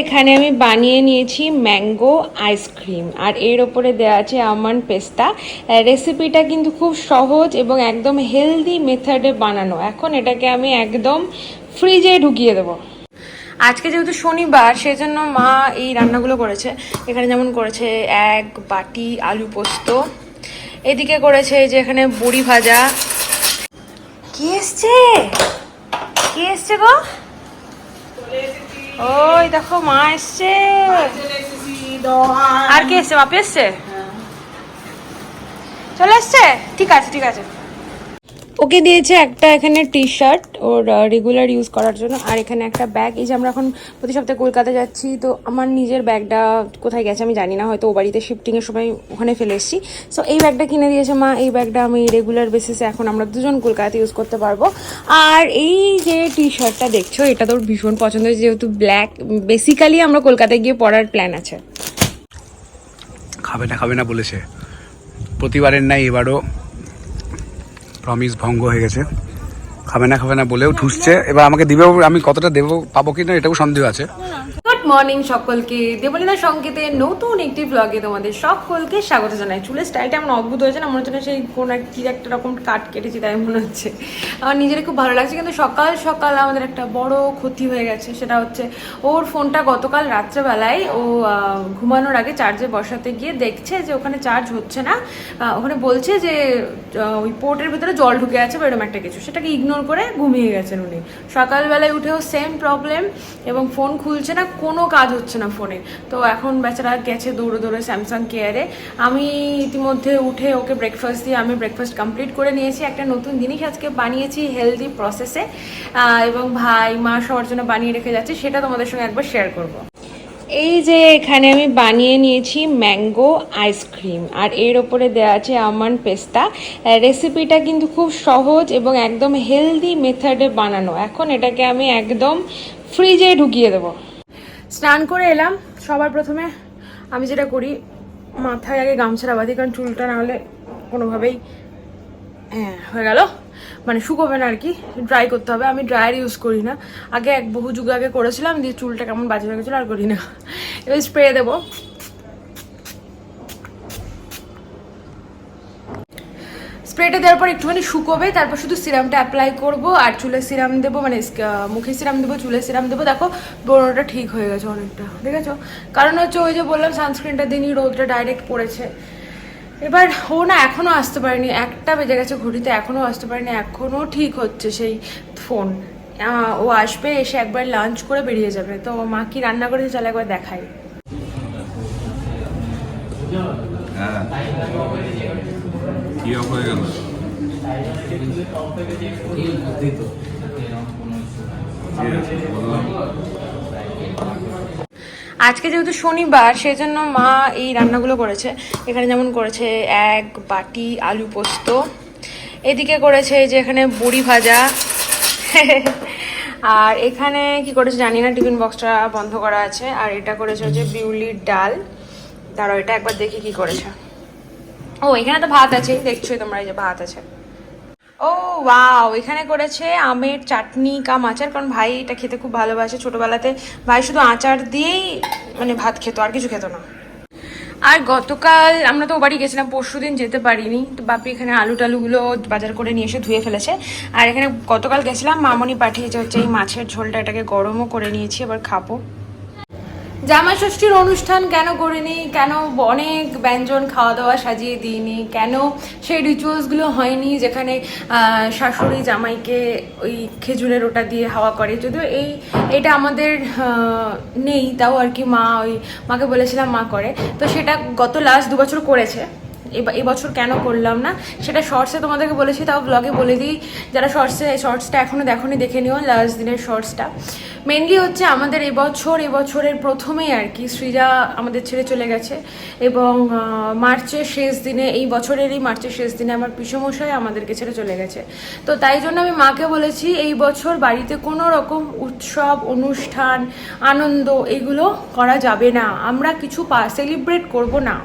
এখানে আমি বানিয়ে নিয়েছি ম্যাঙ্গো আইসক্রিম। আর এর ওপরে দেওয়া আছে আমন্ড পেস্তা। রেসিপিটা কিন্তু খুব সহজ এবং একদম হেলদি মেথডে বানানো। এখন এটাকে আমি একদম ফ্রিজে ঢুকিয়ে দেবো। আজকে যেহেতু শনিবার, সেজন্য মা এই রান্নাগুলো করেছে। এখানে যেমন করেছে এক বাটি আলু পোস্ত, এদিকে করেছে যে এখানে বড়ি ভাজা। কি এসছে? কি এসছে গো? ওই দেখো, মা এসছে। আর কে এসছে? বাপি এসছে? চলে এসছে? ঠিক আছে ঠিক আছে। ওকে দিয়েছে একটা এখানে টি শার্ট ওর রেগুলার ইউজ করার জন্য। আর এখানে একটা ব্যাগ এই যে আমরা এখন প্রতি সপ্তাহে কলকাতা যাচ্ছি, তো আমার নিজের ব্যাগটা কোথায় গেছে আমি জানি না, হয়তো ও বাড়িতে শিফটিংয়ের সময় ওখানে ফেলে এসেছি। সো এই ব্যাগটা কিনে দিয়েছে মা। এই ব্যাগটা আমি রেগুলার বেসিসে এখন আমরা দুজন কলকাতাতে ইউজ করতে পারব। আর এই যে টি শার্টটা দেখছ, এটা তোর ভীষণ পছন্দ হয়েছে যেহেতু ব্ল্যাক বেসিক্যালি আমরা কলকাতায় গিয়ে পড়ার প্ল্যান আছে। খাবে না খাবে না বলেছে। প্রতিবারের নাই এবারও প্রমিস ভঙ্গ হয়ে গেছে। খাবে না খাবে না বলেও ঠুসছে। এবার আমাকে দিবে আমি কতটা দেবো, পাবো কিনা এটাও সন্দেহ আছে। গুড মর্নিং সকলকে। দেবলীনা সংকেতে নতুন একটি ব্লগে তোমাদের সকলকে স্বাগত জানাই। চুলের স্টাইলটা এমন অদ্ভুত হয়েছে না, মনে হচ্ছে না সেই কোন কি একটা রকম কাট কেটেছি, তাই মনে হচ্ছে। আমার নিজের খুব ভালো লাগছে, কিন্তু সকাল সকাল আমাদের একটা বড় ক্ষতি হয়ে গেছে। সেটা হচ্ছে ওর ফোনটা গতকাল রাত্রেবেলায় ও ঘুমানোর আগে চার্জে বসাতে গিয়ে দেখছে যে ওখানে চার্জ হচ্ছে না। ওখানে বলছে যে ওই পোর্টের ভিতরে জল ঢুকে আছে বা এরকম একটা কিছু। সেটাকে ইগনোর করে ঘুমিয়ে গেছেন উনি। সকালবেলায় উঠেও সেম প্রবলেম এবং ফোন খুলছে না কোনো কাজ হচ্ছে না ফোনে। তো এখন বেচারা গেছে দৌড়ে দৌড়ে স্যামসাং কেয়ারে আমি ইতিমধ্যে উঠে ওকে ব্রেকফাস্ট দিয়ে আমি ব্রেকফাস্ট কমপ্লিট করে নিয়েছি। একটা নতুন জিনিস আজকে বানিয়েছি হেলদি প্রসেসে এবং ভাই, মা সবার জন্য বানিয়ে রেখে যাচ্ছে, সেটা তোমাদের সঙ্গে একবার শেয়ার করব। এই যে এখানে আমি বানিয়ে নিয়েছি ম্যাঙ্গো আইসক্রিম আর এর ওপরে দেওয়া আছে আমন্ড পেস্তা রেসিপিটা কিন্তু খুব সহজ এবং একদম হেলদি মেথডে বানানো। এখন এটাকে আমি একদম ফ্রিজে ঢুকিয়ে দেবো। স্নান করে এলাম। সবার প্রথমে আমি যেটা করি, মাথায় আগে গামছাটা বাঁধি, কারণ চুলটা না হলে কোনোভাবেই হ্যাঁ হয়ে গেল। মানে শুকোবে না আর কি ড্রাই করতে হবে। আমি ড্রায়ার ইউজ করি না। আগে এক বহু যুগ আগে করেছিলাম, দিয়ে চুলটা কেমন বাজে হয়ে গেছিল আর করি না। এবার স্প্রে দেবো। স্প্রেটা দেওয়ার পর একটুখানি শুকোবে, তারপর শুধু সিরামটা অ্যাপ্লাই করব, আর চুলে সিরাম দেবো মানে মুখে সিরাম দেবো, চুলে সিরাম দেবো। দেখো ব্রণটা ঠিক হয়ে গেছে অনেকটা ঠিক আছে কারণ হচ্ছে ওই যে বললাম সানস্ক্রিনটা দিনই রোদটা ডাইরেক্ট পড়েছে। এবার ও না এখনও আসতে পারেনি, একটা বেজে গেছে ঘড়িতে এখনও আসতে পারেনি এখনও ঠিক হচ্ছে সেই ফোন ও আসবে, এসে একবার লাঞ্চ করে বেরিয়ে যাবে। তো মা কি রান্না করেছে, চলে একবার দেখাই। হয়ে গেল। আজকে যেহেতু শনিবার, সেজন্য মা এই রান্নাগুলো করেছে। এখানে যেমন করেছে এক বাটি আলু পোস্ত, এদিকে করেছে যে এখানে বড়ি ভাজা। আর এখানে কি করেছে জানি না, টিফিন বক্সটা বন্ধ করা আছে। আর এটা করেছে হচ্ছে বিউলির ডাল। দাঁড়াও, এটা একবার দেখি কি করেছে। ও, এখানে তো ভাত আছে দেখছোই তোমরা এই যে ভাত আছে। ও, ওয়াও, এখানে করেছে আমের চাটনি কাম আচার কারণ ভাই এটা খেতে খুব ভালোবাসে ছোটবেলাতে। ভাই শুধু আচার দিয়েই মানে ভাত খেত, আর কিছু খেত না। আর গতকাল আমরা তো বাড়ি গেছিলাম, পরশু দিন যেতে পারিনি, তো বাপি এখানে আলু টালুগুলো বাজার করে নিয়ে এসে ধুয়ে ফেলেছে। আর এখানে গতকাল গেছিলাম, মামনি পাঠিয়েছে হচ্ছে এই মাছের ঝোলটা, এটাকে গরমও করে নিয়েছি, এবার খাব। জামা ষষ্ঠীর অনুষ্ঠান কেন করিনি? কেন অনেক ব্যঞ্জন খাওয়া দাওয়া সাজিয়ে দিইনি? কেন সেই রিচুয়ালসগুলো হয়নি যেখানে শাশুড়ি জামাইকে ওই খেজুরের ওটা দিয়ে হাওয়া করে? যদিও এই, এটা আমাদের নেই, তাও আর কি মা ওই, মাকে বলেছিলাম মা করে। তো সেটা গত লাস্ট দু বছর করেছে। এবছর কেন করলাম না? সেটা শর্টসে তোমাদেরকে বলেছি, তাও ব্লগে বলে দিই। যারা শর্টসে শর্টসটা এখনও দেখোনি, দেখে নিও লাস্ট দিনের শর্টসটা মেনলি হচ্ছে আমাদের এবছর, এবছরের প্রথমেই আর কি সৃজা আমাদের ছেড়ে চলে গেছে। এবং মার্চের শেষ দিনে, এই বছরেরই মার্চের শেষ দিনে আমার পিসমশাই আমাদেরকে ছেড়ে চলে গেছে। তো তাই জন্য আমি মাকে বলেছি, এই বছর বাড়িতে কোনো রকম উৎসব, অনুষ্ঠান, আনন্দ এগুলো করা যাবে না। আমরা কিছু সেলিব্রেট করব না।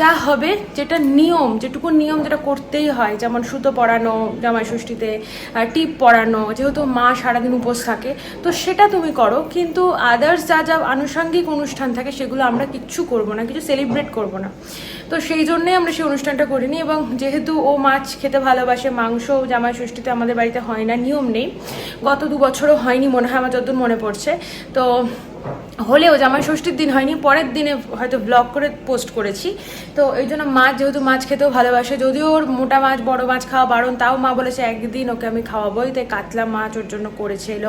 যা হবে, যেটা নিয়ম, যেটুকু নিয়ম যেটা করতেই হয়, যেমন সুতো পরানো, জামাই ষষ্ঠীতে টিপ পরানো, যেহেতু মা সারাদিন উপোস থাকে, তো সেটা তুমি করো, কিন্তু আদার্স যা যা আনুষঙ্গিক অনুষ্ঠান থাকে, সেগুলো আমরা কিচ্ছু করব না, কিছু সেলিব্রেট করব না। তো সেই জন্যই আমরা সেই অনুষ্ঠানটা করিনি, এবং যেহেতু ও মাছ খেতে ভালোবাসে, মাংস জামাই ষষ্ঠীতে আমাদের বাড়িতে হয় না, নিয়ম নেই। গত দু বছরও হয়নি, মনে হয় আমার যতদূর মনে পড়ছে। তো হলেও জামাই ষষ্ঠীর দিন হয়নি, পরের দিনে হয়তো ব্লগ করে পোস্ট করেছি। তো এই জন্য মাছ যেহেতু মাছ খেতেও ভালোবাসে, যদিও ওর মোটা মাছ, বড় মাছ খাওয়া বারণ, তাও মা বলেছে একদিন ওকে আমি খাওয়াবোই। তাই কাতলা মাছ ওর জন্য করেছিল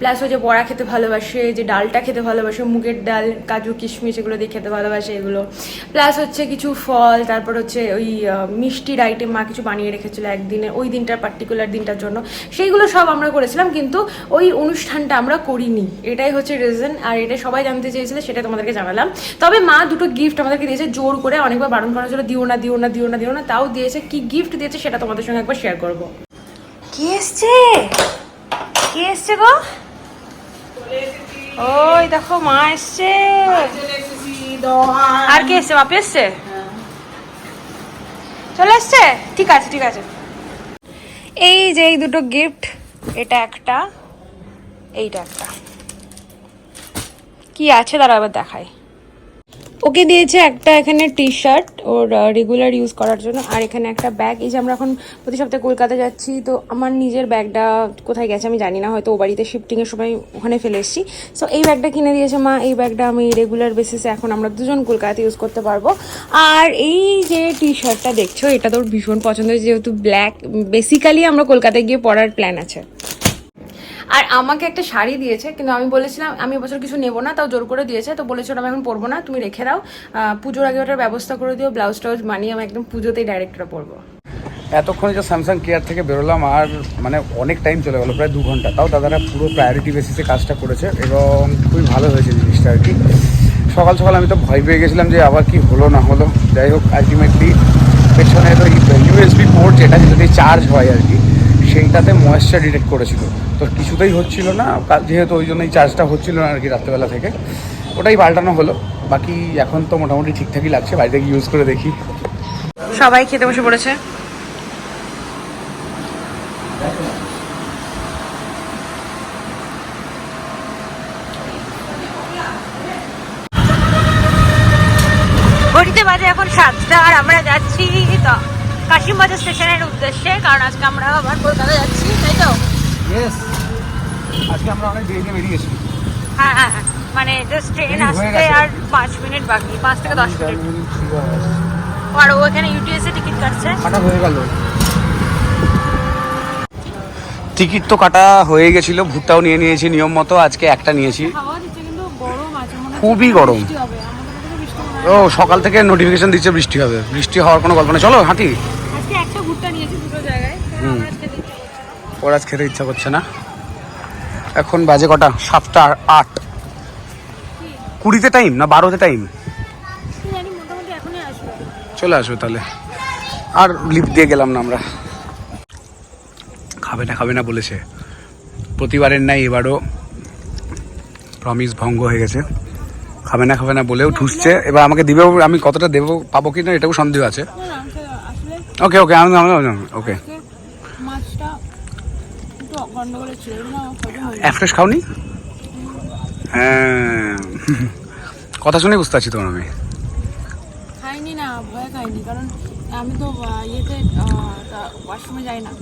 প্লাস ও যে বড়া খেতে ভালোবাসে, যে ডালটা খেতে ভালোবাসে, মুগের ডাল, কাজু, কিশমিশ এগুলো দিয়ে খেতে ভালোবাসে এগুলো। প্লাস হচ্ছে কিছু ফল, তারপর হচ্ছে ওই মিষ্টির আইটেম মা কিছু বানিয়ে রেখেছিল একদিনে, ওই দিনটার পার্টিকুলার দিনটার জন্য। সেইগুলো সব আমরা করেছিলাম, কিন্তু ওই অনুষ্ঠানটা আমরা করিনি। এটাই হচ্ছে রিজন আর এটা সবাই জানতে চেয়েছিল, সেটা তোমাদেরকে জানালাম। তবে মা দুটো গিফট আমাদেরকে দিয়েছে, জোর করে অনেকবার বারণ করা ছিল দিও না দিও না দিও না দিও না, তাও দিয়েছে। কি গিফট দিয়েছে সেটা তোমাদের সঙ্গে একবার শেয়ার করব। কি এসছে? কি এসছে গো? ওই দেখো, মা এসছে। আর কে এসছে? বাপি এসছে? চলে এসছে? ঠিক আছে ঠিক আছে। এই যে এই দুটো গিফট এটা একটা, এইটা একটা। কি আছে তারা আবার দেখায়। ওকে দিয়েছে একটা এখানে টি শার্ট ওর রেগুলার ইউজ করার জন্য। আর এখানে একটা ব্যাগ এই যে আমরা এখন প্রতি সপ্তাহে কলকাতা যাচ্ছি, তো আমার নিজের ব্যাগটা কোথায় গেছে আমি জানি না, হয়তো ও বাড়িতে শিফটিংয়ের সময় ওখানে ফেলে এসেছি। সো এই ব্যাগটা কিনে দিয়েছে মা। এই ব্যাগটা আমি রেগুলার বেসিসে এখন আমরা দুজন কলকাতাতে ইউজ করতে পারব। আর এই যে টি শার্টটা দেখছ, এটা তোর ভীষণ পছন্দ যেহেতু ব্ল্যাক বেসিক্যালি আমরা কলকাতায় গিয়ে পরার প্ল্যান আছে। আর আমাকে একটা শাড়ি দিয়েছে, কিন্তু আমি বলেছিলাম, আমি এবছর কিছু নেব না, তাও জোর করে দিয়েছে, তো বলেছে ওটা আমি এখন পরবো না, তুমি রেখে দাও। পুজোর আগে ওটার ব্যবস্থা করে দিও, ব্লাউজ টাউজ বানিয়ে আমি একদম পুজোতেই ডাইরেক্ট ওটা পরবো। এতক্ষণ যে স্যামসাং কেয়ার থেকে বেরোলাম, আর মানে অনেক টাইম চলে গেলো, প্রায় দু ঘণ্টা। তাও দাদারা পুরো প্রায়োরিটি বেসিসে কাজটা করেছে, এবং খুবই ভালো হয়েছে জিনিসটা আর কি। সকাল সকাল আমি তো ভয় পেয়ে গেছিলাম যে আবার কি হলো না হলো। যাই হোক আলটিমেটলি পেছনে তো ইউএসবি পোর্ট যেটা যদি চার্জ হয় আর কি, সেইটাতে ময়েশ্চার ডিটেক্ট করেছিল। তো কিছুতেই হচ্ছিল না যেহেতু ওই জন্যই চার্জটা হচ্ছিল না আর কি রাত্রেবেলা থেকে। ওটাই পাল্টানো হলো, বাকি এখন তো মোটামুটি ঠিকঠাকই লাগছে, বাড়িতে গিয়ে ইউজ করে দেখি। সবাই খেতে বসে পড়েছে? বাজে এখন সাতটা, আর আমরা যাচ্ছি কাশিমবাজার স্টেশনের উদ্দেশ্যে, কারণ আজকে আমরা আবার কলকাতা যাচ্ছি, তাই তো? ইয়েস আজকে আমরা অনেক দেরিতে বেরিয়ে গেছি। হ্যাঁ হ্যাঁ হ্যাঁ। মানে জাস্ট ট্রেন আসতে আর পাঁচ মিনিট বাকি পাঁচ থেকে দশ মিনিট। আর ও এখানে ইউটিএস টিকিট কাটছে। কাটা হয়ে গেল। টিকিট তো কাটা হয়ে গেছিল ভুট্টাও নিয়ে নিয়েছি নিয়ম মতো আজকে একটা নিয়েছি। খুবই গরম বৃষ্টি হবে। আমাদের কাছে বৃষ্টি ও সকাল থেকে নোটিফিকেশন দিচ্ছে বৃষ্টি হবে। বৃষ্টি হওয়ার কোনো গল্প নেই। চলো হাঁটি। আজকে একটা ভুট্টা নিয়েছি দুটো জায়গায় কারণ হুম। আমরা আজকে দিচ্ছি ওর আজ খেতে ইচ্ছা করছে না। এখন বাজে কটা? সাতটা আট। কুড়িতে টাইম না বারোতে টাইম চলে আসবে তাহলে। আর লিফট দিয়ে গেলাম না আমরা। খাবে না খাবে না বলেছে। প্রতিবারের নাই এবারও প্রমিস ভঙ্গ হয়ে গেছে। খাবে না খাবে না বলেও ঠুসছে। এবার আমাকে দিবেও আমি কতটা দেবো পাবো কি না এটাও সন্দেহ আছে। ওকে ওকে আমি ওকে অ্যাফ্রেশ খাওনি? হ্যাঁ। কথা শুনে বুঝতে পারছি তোমার আমি। খাইনি না ভয় খাইনি কারণ আমি তো ইয়েতে ওয়াশরুমে যাই না।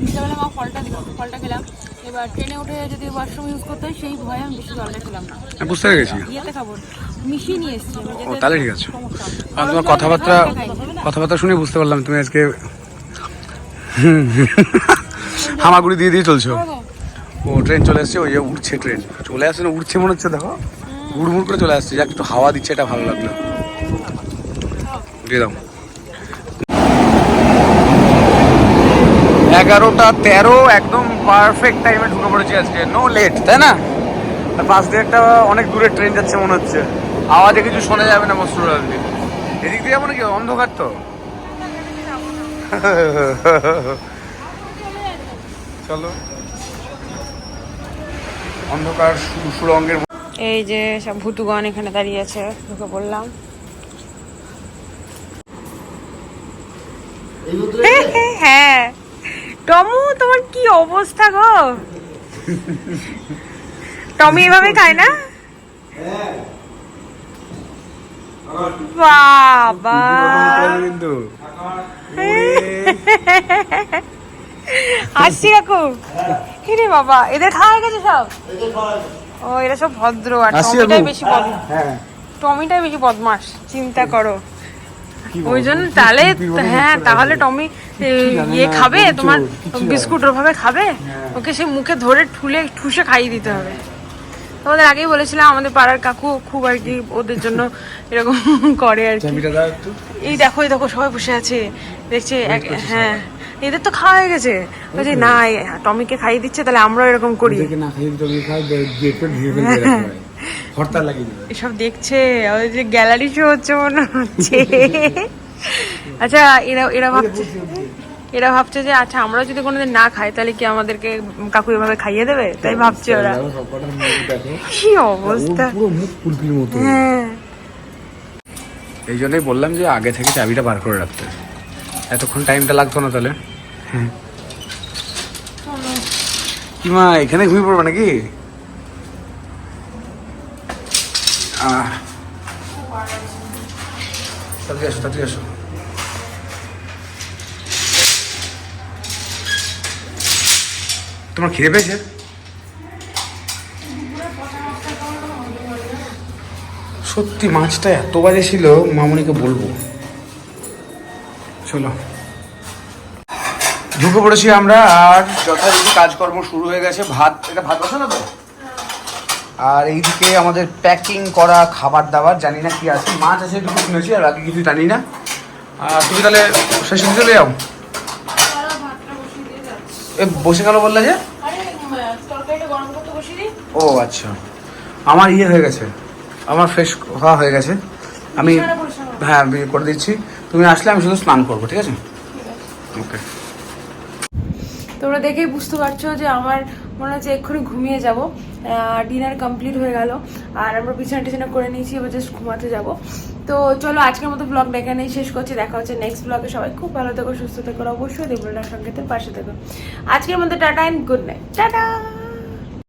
বিকেলবেলা মা ফলটা ফলটা খেলাম। এবার ট্রেনে উঠে যদি ওয়াশরুম ইউজ করতে হয় সেই ভয়ে আমি বেশি জলটা খেলাম না। বুঝতে পেরেছি ইয়েতে খাব মিশিয়ে নিয়ে এসছি ও তাহলে ঠিক আছে। আর তোমার কথাবার্তা কথাবার্তা শুনে বুঝতে পারলাম তুমি আজকে হামাগুড়ি দিয়ে দিয়ে চলছো ও। ট্রেন চলে আসছে, ওই যে উঠছে ট্রেন চলে আসছে না উঠছে মনে হচ্ছে, দেখো। হুড়মুড় করে চলে আসছে। যাক, একটু হাওয়া দিচ্ছে, এটা ভালো লাগল। দিয়ে এগারোটা তেরো, একদম পারফেক্ট টাইমে ঢুকে পড়েছি আজকে। নো লেট তাই না? আর পাশ দিয়ে একটা অনেক দূরে ট্রেন যাচ্ছে মনে হচ্ছে। আওয়াজে কিছু শোনা যাবে না মস্তুর আজকে এদিক দিয়ে যাব নাকি? অন্ধকার তো। চলো। অন্ধকার সুরঙ্গের এই যে সব ভুতুগণ এখানে দাঁড়িয়ে আছে ঢুকে পড়লাম হ্যাঁ টমু তোমার কি অবস্থা গো? টমি এভাবে খায় না? বাবা। কিন্তু। আসছি কাকু। কিরে বাবা এদের খাওয়া গেছে সব? ও এরা সব ভদ্র আর টমিটাই বেশি বদ হ্যাঁ। টমিটাই বেশি বদমাস চিন্তা করো। ওই জন্য তাহলে হ্যাঁ তাহলে টমি ইয়ে খাবে? তোমার বিস্কুট ওভাবে খাবে? হ্যাঁ। ওকে সে মুখে ধরে ঠুলে ঠুসে খাইয়ে দিতে হবে। তোমাদের আগেই বলেছিলাম আমাদের পাড়ার কাকু খুব আর কি ওদের জন্য এরকম করে আর কি। এই দেখো এই দেখো সবাই বসে আছে। দেখছে হ্যাঁ। এদের তো খাওয়া হয়ে গেছে। বলছে না টমিকে খাইয়ে দিচ্ছে তাহলে আমরাও এরকম করি। না। হরতাল লাগিয়ে এসব দেখছে ওই যে গ্যালারি শো হচ্ছে মনে হচ্ছে। আচ্ছা এরা এরা ভাবছে এরা ভাবছে যে আচ্ছা আমরা যদি কোনোদিন না খাই তাহলে কি আমাদেরকে কাকু এভাবে খাইয়ে দেবে? তাই ভাবছে ওরা। দেখো। কি অবস্থা? হ্যাঁ। এই জন্যই বললাম যে আগে থেকে চাবিটা বার করে রাখতে। এতক্ষণ টাইমটা লাগতো না তাহলে। হ্যাঁ। কি মা এখানে ঘুমিয়ে পড়বে নাকি? আহ। তাড়াতাড়ি আসো তাড়াতাড়ি আসো। তোমার খিদে পেয়েছে? সত্যি, মাছটা এত বাজে ছিল, মামনিকে বলব। চলো। ঢুকে পড়েছি আমরা, আর যথারীতি কাজকর্ম শুরু হয়ে গেছে। ভাত, এটা ভাত বসে না তো? আর এইদিকে আমাদের প্যাকিং করা খাবার দাবার জানি না কি আছে। মাছ আছে একটু শুনেছি, আর বাকি কিছু জানি না। আর তুমি তাহলে শেষে চলে যাও। বসে গেল বললে যে? ও আচ্ছা। আমার ইয়ে হয়ে গেছে। আমার ফ্রেশ হওয়া হয়ে গেছে। আমি হ্যাঁ আমি করে দিচ্ছি। তুমি আসলে আমি শুধু স্নান করব ঠিক আছে? ওকে তোমরা দেখেই বুঝতে পারছ যে আমার মনে হচ্ছে এক্ষুনি ঘুমিয়ে যাব। ডিনার কমপ্লিট হয়ে গেল। আর আমরা বিছানা টিছানা করে নিয়েছি, এবার জাস্ট ঘুমাতে যাব। তো চলো আজকের মতো ব্লগটা এখানেই শেষ করছি। দেখা হচ্ছে নেক্সট ব্লগে সবাই খুব ভালো থেকো, সুস্থ থেকো অবশ্যই দেবলার সঙ্গে পাশে থেকো। আজকের মতো tata and good night tata!